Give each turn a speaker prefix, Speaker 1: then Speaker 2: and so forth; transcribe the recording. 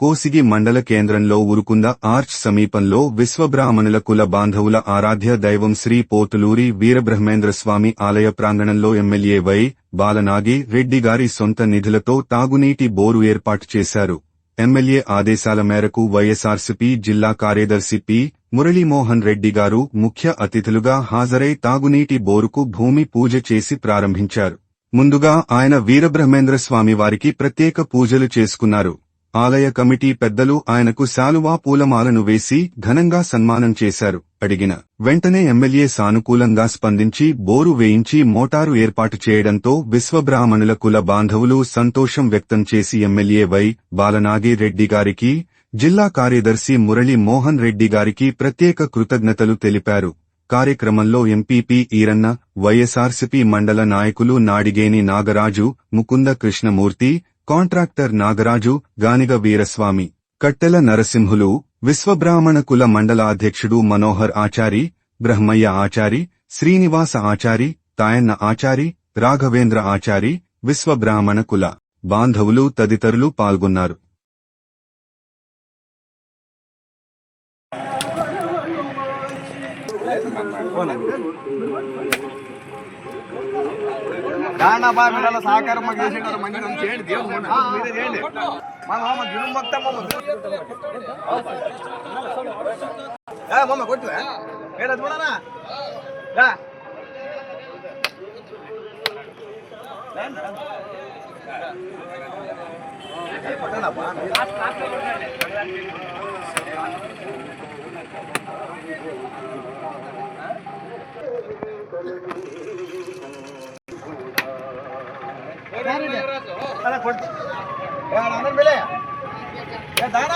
Speaker 1: కోసిగి మండల కేంద్రంలో ఉరుకుంద ఆర్చ్ సమీపంలో విశ్వబ్రాహ్మణుల కుల బాంధవుల ఆరాధ్య దైవం శ్రీ పోతులూరి వీరబ్రహ్మేంద్ర స్వామి ఆలయ ప్రాంగణంలో ఎమ్మెల్యే వై బాలనాగి రెడ్డి గారి సొంత నిధులతో తాగునీటి బోరు ఏర్పాటు చేశారు. ఎమ్మెల్యే ఆదేశాల మేరకు వైఎస్ఆర్సీపీ జిల్లా కార్యదర్శి పి మురళీమోహన్ రెడ్డి గారు ముఖ్య అతిథులుగా హాజరై తాగునీటి బోరుకు భూమి పూజ చేసి ప్రారంభించారు. ముందుగా ఆయన వీరబ్రహ్మేంద్ర స్వామి వారికి ప్రత్యేక పూజలు చేసుకున్నారు. ఆలయ కమిటీ పెద్దలు ఆయనకు శాలువా పూలమాలను వేసి ఘనంగా సన్మానం చేశారు. అడిగిన వెంటనే ఎమ్మెల్యే సానుకూలంగా స్పందించి బోరు వేయించి మోటారు ఏర్పాటు చేయడంతో విశ్వబ్రాహ్మణుల కుల బాంధవులు సంతోషం వ్యక్తం చేసి ఎమ్మెల్యే వై బాలనాగిరెడ్డి గారికి జిల్లా కార్యదర్శి మురళీ మోహన్ రెడ్డి గారికి ప్రత్యేక కృతజ్ఞతలు తెలిపారు. కార్యక్రమంలో ఎంపీపీ ఈరన్న వైఎస్ఆర్సీపీ మండల నాయకులు నాడిగేని నాగరాజు ముకుంద కృష్ణమూర్తి కాంట్రాక్టర్ నాగరాజు గానిగ వీరస్వామి కట్టెల నరసింహులు విశ్వబ్రాహ్మణ కుల మండల అధ్యక్షుడు మనోహర్ ఆచారి బ్రహ్మయ్య ఆచారి శ్రీనివాస ఆచారి తాయన్న ఆచారి రాఘవేంద్ర ఆచారి విశ్వబ్రాహ్మణ కుల బాంధవులు తదితరులు పాల్గొన్నారు.
Speaker 2: దానా బా మీరల సహకారం మాకు చేసింటారు మంచి చేయండి దేవుడు. మీరే చేయండి. మా మామ జును మొత్తం మామ. ఏ మామ కొట్టు ఏడా చూడనా. ಬೇಲೆ ದಾನ